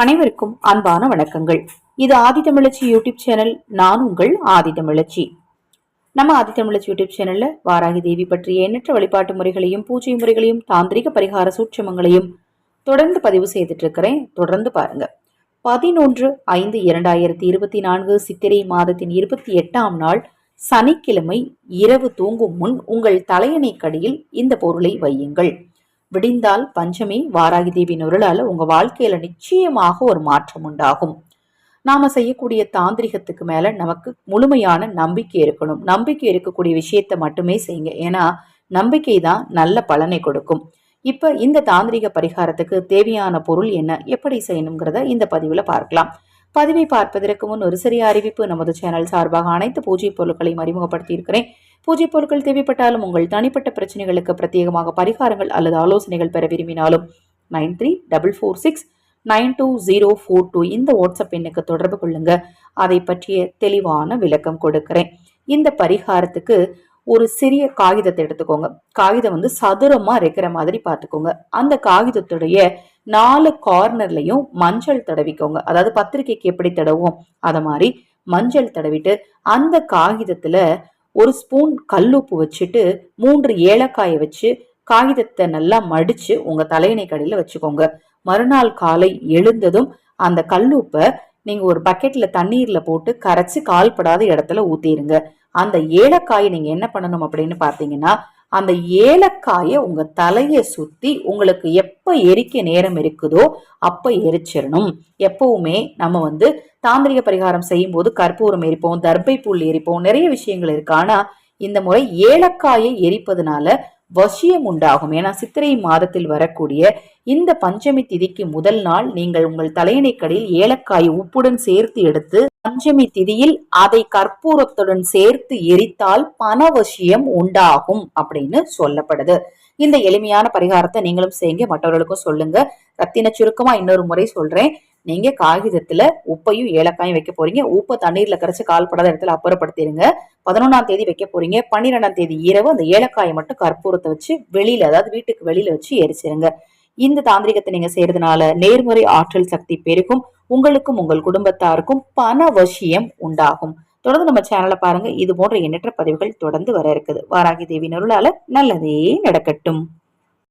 அனைவருக்கும் அன்பான வணக்கங்கள். இது ஆதி தமிழச்சி யூடியூப் சேனல் நான் உங்கள் ஆதி தமிழச்சி. நம்ம ஆதி தமிழச்சி யூடியூப் சேனல்ல வாராகி தேவி பற்றிய எண்ணற்ற வழிபாட்டு முறைகளையும் பூஜை முறைகளையும் தாந்திரிக பரிகார சூட்சமங்களையும் தொடர்ந்து பதிவு செய்துட்டு இருக்கிறேன் தொடர்ந்து பாருங்க. பதினொன்று ஐந்து இரண்டாயிரத்தி இருபத்தி நான்கு சித்திரை மாதத்தின் இருபத்தி எட்டாம் நாள் சனிக்கிழமை இரவு தூங்கும் முன் உங்கள் தலையணை கடியில் இந்த பொருளை வையுங்கள். விடிந்தால் பஞ்சமி வாராகி தேவியின் உருளால உங்க வாழ்க்கையில நிச்சயமாக ஒரு மாற்றம் உண்டாகும். நாம செய்யக்கூடிய தாந்திரிகத்துக்கு மேல நமக்கு முழுமையான நம்பிக்கை இருக்கணும். நம்பிக்கை இருக்கக்கூடிய விஷயத்த மட்டுமே செய்யுங்க. ஏன்னா நம்பிக்கை தான் நல்ல பலனை கொடுக்கும். இப்ப இந்த தாந்திரிக பரிகாரத்துக்கு தேவையான பொருள் என்ன? எப்படி செய்யணுங்கிறத இந்த பதிவுல பார்க்கலாம். பதிவை பார்ப்பதற்கு முன் ஒரு சிறிய அறிவிப்பு. நமது சேனல் சார்பாக அனைத்து பூஜை பொருட்களையும் அறிமுகப்படுத்தி இருக்கிறேன் பூஜை பொருட்கள் தேவைப்பட்டாலும் உங்கள் தனிப்பட்ட பிரச்சனைகளுக்கு பிரத்யேகமாக பரிகாரங்கள் அல்லது ஆலோசனைகள் பெற விரும்பினாலும் nine three double four six nine two zero four two இந்த வாட்ஸ்அப் எண்ணுக்கு தொடர்பு கொள்ளுங்க. அதை பற்றிய தெளிவான விளக்கம் கொடுக்கிறேன். இந்த பரிகாரத்துக்கு ஒரு சிறிய காகிதத்தை எடுத்துக்கோங்க. காகிதம் வந்து சதுரமா இருக்கிற மாதிரி பார்த்துக்கோங்க. அந்த காகிதத்துடைய நாலு கார்னர்லையும் மஞ்சள் தடவிக்கோங்க. அதாவது பத்திரிகைக்கு எப்படி தடவும் அதை மாதிரி மஞ்சள் தடவிட்டு அந்த காகிதத்துல ஒரு ஸ்பூன் கல்லுப்பு வச்சுட்டு மூன்று ஏலக்காயை வச்சு காகிதத்தை நல்லா மடிச்சு உங்க தலையணை கடையில் வச்சுக்கோங்க. மறுநாள் காலை எழுந்ததும் அந்த கல்லுப்பை நீங்க ஒரு பக்கெட்ல தண்ணீர்ல போட்டு கரைச்சு கால்படாத இடத்துல ஊத்திருங்க. அந்த ஏலக்காயை நீங்க என்ன பண்ணணும் அப்படின்னு பார்த்தீங்கன்னா அந்த ஏலக்காயை உங்க தலையை சுத்தி உங்களுக்கு எப்ப எரிக்க நேரம் இருக்குதோ அப்ப எரிச்சிடணும். எப்பவுமே நம்ம வந்து தாந்திரிக பரிகாரம் செய்யும் போது கற்பூரம் எரிப்போம் தர்பை புல் எரிப்போம் நிறைய விஷயங்கள் இருக்கு. ஆனா இந்த முறை ஏலக்காயை எரிப்பதுனால வசியம் உண்டாகும். ஏன்னா சித்திரை மாதத்தில் வரக்கூடிய இந்த பஞ்சமி திதிக்கு முதல் நாள் நீங்கள் உங்கள் தலையணைக்கடையில் ஏலக்காய் உப்புடன் சேர்த்து எடுத்து பஞ்சமி திதியில் அதை கற்பூரத்துடன் சேர்த்து எரித்தால் பணவசியம் உண்டாகும் அப்படின்னு சொல்லப்படுது. இந்த எளிமையான பரிகாரத்தை நீங்களும் செய்யுங்க. மற்றவர்களுக்கும் சொல்லுங்க. ரத்தின சுருக்கமா இன்னொரு முறை சொல்றேன். நீங்க காகிதத்துல உப்பையும் ஏலக்காயும் வைக்க போறீங்க. உப்பை தண்ணீர்ல கரைச்சு கால்படாத இடத்துல அப்புறப்படுத்திடுங்க பதினொன்னாம் தேதி வைக்க போறீங்க. பன்னிரெண்டாம் தேதி இரவு அந்த ஏலக்காயை மட்டும் கற்பூரத்தை வச்சு வெளியில அதாவது வீட்டுக்கு வெளியில வச்சு எரிச்சிருங்க. இந்த தாந்திரிகத்தை நீங்க செய்யறதுனால நேர்முறை ஆற்றல் சக்தி பெருகும் உங்களுக்கும் உங்கள் குடும்பத்தாருக்கும் பண வசியம் உண்டாகும். தொடர்ந்து நம்ம சேனலை பாருங்க. இது போன்ற எண்ணற்ற பதிவுகள் தொடர்ந்து வர இருக்குது. வாராகி தேவி நருளால நல்லதே நடக்கட்டும்.